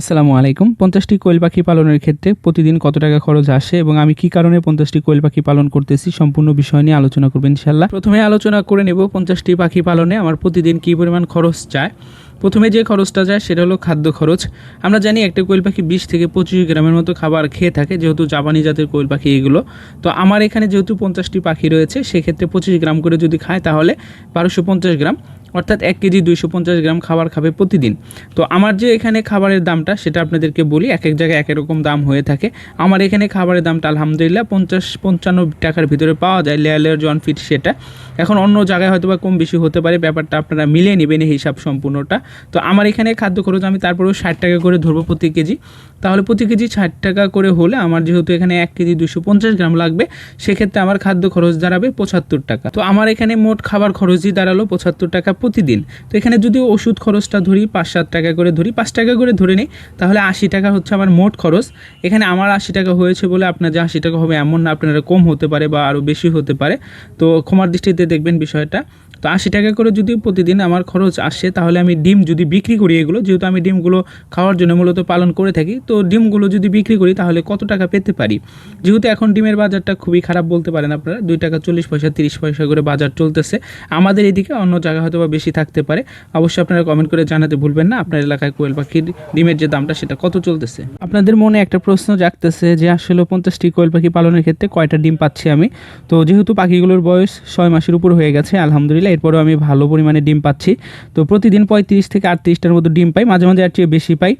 আসসালামু আলাইকুম। পঞ্চাশটি কোয়েল পাখি পালনের ক্ষেত্রে প্রতিদিন কত টাকা খরচ আসে এবং আমি কি কারণে পঞ্চাশটি কোয়েল পাখি পালন করতেছি সম্পূর্ণ বিষয় নিয়ে আলোচনা করবেন ইনশাল্লাহ প্রথমে আলোচনা করে নেব পঞ্চাশটি পাখি পালনে আমার প্রতিদিন কী পরিমাণ খরচ চায় প্রথমে যে খরচটা যায় সেটা হলো খাদ্য খরচ। আমরা জানি একটা কোয়েল পাখি বিশ থেকে পঁচিশ গ্রামের মতো খাবার খেয়ে থাকে, যেহেতু জাপানি জাতের কোয়েল পাখি এগুলো। তো আমার এখানে যেহেতু পঞ্চাশটি পাখি রয়েছে, সেক্ষেত্রে পঁচিশ গ্রাম করে যদি খায় তাহলে বারোশো পঞ্চাশ গ্রাম। অর্থাৎ এক কেজি দুইশো পঞ্চাশ গ্রাম খাবার খাবে প্রতিদিন। তো আমার যে এখানে খাবারের দামটা, সেটা আপনাদেরকে বলি, এক এক জায়গায় এক রকম দাম হয়ে থাকে। আমার এখানে খাবারের দামটা আলহামদুলিল্লাহ পঞ্চাশ পঞ্চান্ন টাকার ভিতরে পাওয়া যায়, লেয়ার লেয়ার জন ফিট সেটা। এখন অন্য জায়গায় হয়তো বা কম বেশি হতে পারে, ব্যাপারটা আপনারা মিলিয়ে নেবেন এই হিসাব সম্পূর্ণটা। তো আমার এখানে খাদ্য খরচ আমি তারপরেও ষাট টাকা করে ধরবো প্রতি কেজি। তাহলে প্রতি কেজি ষাট টাকা করে হলে আমার যেহেতু এখানে এক কেজি দুশো পঞ্চাশ গ্রাম লাগবে, সেক্ষেত্রে আমার খাদ্য খরচ দাঁড়াবে পঁচাত্তর টাকা। তো আমার এখানে মোট খাবার খরচই দাঁড়াল পঁচাত্তর টাকা প্রতিদিন। তো এখানে যদি ওষুধ খরচটা ধরি, পাঁচ সাত টাকা করে ধরি, পাঁচ টাকা করে ধরে নিই, তাহলে আশি টাকা হচ্ছে আমার মোট খরচ। এখানে আমার আশি টাকা হয়েছে বলে আপনার যে আশি টাকা হবে এমন না, আপনারা কম হতে পারে বা আরও বেশি হতে পারে। তো ক্ষমার দৃষ্টিতে দেখবেন বিষয়টা। তো আশি টাকা করে যদি প্রতিদিন আমার খরচ আসে, তাহলে আমি ডিম যদি বিক্রি করি এগুলো, যেহেতু আমি ডিমগুলো খাওয়ার জন্য মূলত পালন করে থাকি, তো ডিমগুলো যদি বিক্রি করি, তাহলে কত টাকা পেতে পারি? যেহেতু এখন ডিমের বাজারটা খুবই খারাপ বলতে পারেন আপনারা, দুই টাকা চল্লিশ পয়সা, তিরিশ পয়সা করে বাজার চলতেছে। আমাদের এদিকে অন্য জায়গা হয়তো বা বেশি থাকতে পারে। অবশ্যই আপনারা কমেন্ট করে জানাতে ভুলবেন না, আপনার এলাকায় কোয়েল পাখির ডিমের যে দামটা, সেটা কত চলতেছে? আপনাদের মনে একটা প্রশ্ন জাগতেছে যে, আসলে পঞ্চাশটি কোয়েল পাখি পালনের ক্ষেত্রে কয়টা ডিম পাচ্ছি আমি? তো যেহেতু পাখিগুলোর বয়স ছয় মাসের উপর হয়ে গেছে, আলহামদুলিল্লাহ এরপরেও আমি ভালো পরিমাণে ডিম পাচ্ছি। তো প্রতিদিন পঁয়ত্রিশ থেকে আটত্রিশটার মতো ডিম পাই, মাঝে মাঝে আর চেয়ে বেশি পাই।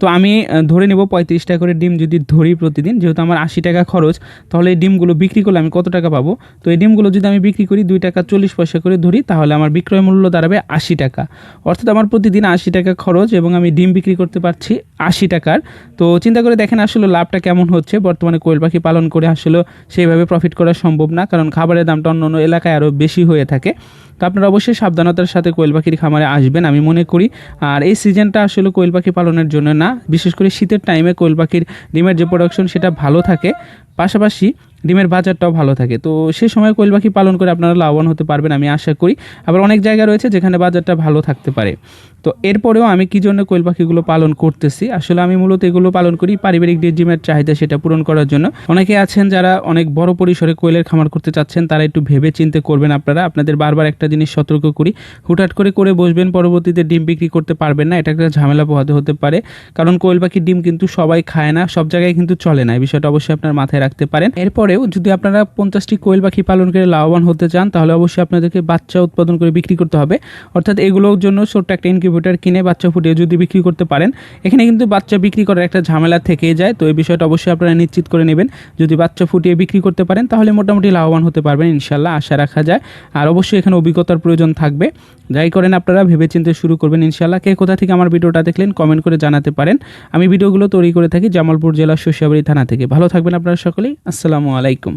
তো আমি ধরে নেব পঁয়ত্রিশ টাকা করে ডিম যদি ধরি প্রতিদিন, যেহেতু আমার আশি টাকা খরচ, তাহলে এই ডিমগুলো বিক্রি করলে আমি কত টাকা পাবো? তো এই ডিমগুলো যদি আমি বিক্রি করি দুই টাকা চল্লিশ পয়সা করে ধরি, তাহলে আমার বিক্রয় মূল্য দাঁড়াবে আশি টাকা। অর্থাৎ আমার প্রতিদিন আশি টাকা খরচ এবং আমি ডিম বিক্রি করতে পারছি আশি টাকার। তো চিন্তা করে দেখেন আসলে লাভটা কেমন হচ্ছে। বর্তমানে কোয়েল পাখি পালন করে আসলে সেইভাবে প্রফিট করা সম্ভব না, কারণ খাবারের দামটা অন্য অন্য এলাকায় আরও বেশি হয়ে থাকে। তো আপনারা অবশ্যই সাবধানতার সাথে কোয়েল পাখির খামারে আসবেন, আমি মনে করি। আর এই সিজনটা আসলে কোয়েল পাখি পালনের জন্য না, বিশেষ করে শীতের টাইমে কোয়েল পাখির ডিমের যে প্রোডাকশন সেটা ভালো থাকে। পাশাপাশি ডিমের বাজারটাও ভালো থাকে। তো সে সময় কোয়েল পাখি পালন করে আপনারা লাভবান হতে পারবেন আমি আশা করি। আবার অনেক জায়গা রয়েছে যেখানে বাজারটা ভালো থাকতে পারে। তো এরপরেও আমি কী জন্য কোয়েল পাখিগুলো পালন করতেছি? আসলে আমি মূলত এগুলো পালন করি পারিবারিক যে ডিমের চাহিদা সেটা পূরণ করার জন্য। অনেকে আছেন যারা অনেক বড় পরিসরে কোয়েলের খামার করতে চাচ্ছেন, তারা একটু ভেবে চিন্তে করবেন আপনারা। আপনাদের বারবার একটা জিনিস সতর্ক করি, হুটহাট করে করে বসবেন, পরবর্তীতে ডিম বিক্রি করতে পারবেন না। এটা একটা ঝামেলা পোহাতে হতে পারে। কারণ কোয়েল পাখির ডিম কিন্তু সবাই খায় না, সব জায়গায় কিন্তু চলে না। এই বিষয়টা অবশ্যই আপনার মাথায় রাখতে পারেন। এরপরেও যদি আপনারা পঞ্চাশটি কোয়েল পাখি পালন করে লাভবান হতে চান, তাহলে অবশ্যই আপনাদেরকে বাচ্চা উৎপাদন করে বিক্রি করতে হবে। অর্থাৎ এগুলোর জন্য ছোট্ট একটা ইনকিউবেটার কিনে বাচ্চা ফুটিয়ে যদি বিক্রি করতে পারেন, এখানে কিন্তু বাচ্চা বিক্রি করার একটা ঝামেলা থেকেই যায়। তো এই বিষয়টা অবশ্যই আপনারা নিশ্চিত করে নেবেন। যদি বাচ্চা ফুটিয়ে বিক্রি করতে পারেন, তাহলে মোটামুটি লাভবান হতে পারবেন ইনশাল্লাহ আশা রাখা যায়। আর অবশ্যই এখানে অভিজ্ঞতার প্রয়োজন থাকবে। যাই করেন আপনারা, ভেবেচিন্তে শুরু করবেন ইনশাল্লাহ কে কোথা থেকে আমার ভিডিওটা দেখলেন, কমেন্ট করে জানাতে পারেন। আমি ভিডিওগুলো তৈরি করে থাকি জামালপুর জেলার শস্যাবাড়ি থানা থেকে। ভালো থাকবেন আপনারা সকলেই আসসালামু আলাইকুম।